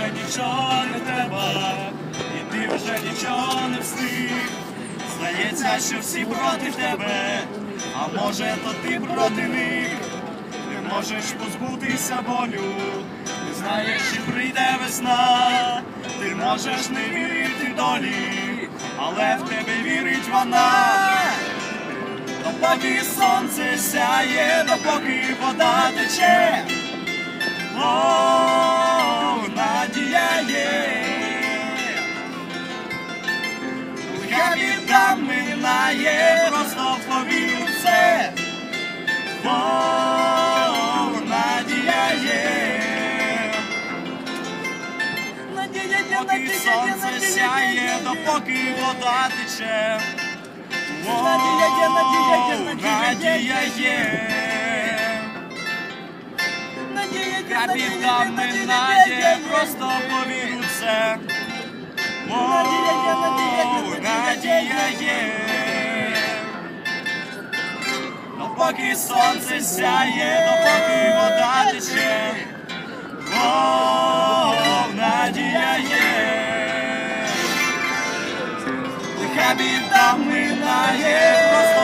вже нічого не треба, і ти вже нічого не встиг. Здається, що всі проти тебе, а може, то ти проти них, ти можеш позбутися болю, не знаєш, чи прийде весна, ти можеш не вірити долі, але в тебе вірить вона. Допоки сонце сяє, допоки вода тече. Сонце сяє, допоки вода тече. Надія є, надія є, надія є. надія. Яка біда минає, просто повір у це. Надія є. Допоки сонце сяє, допоки вода біда минає,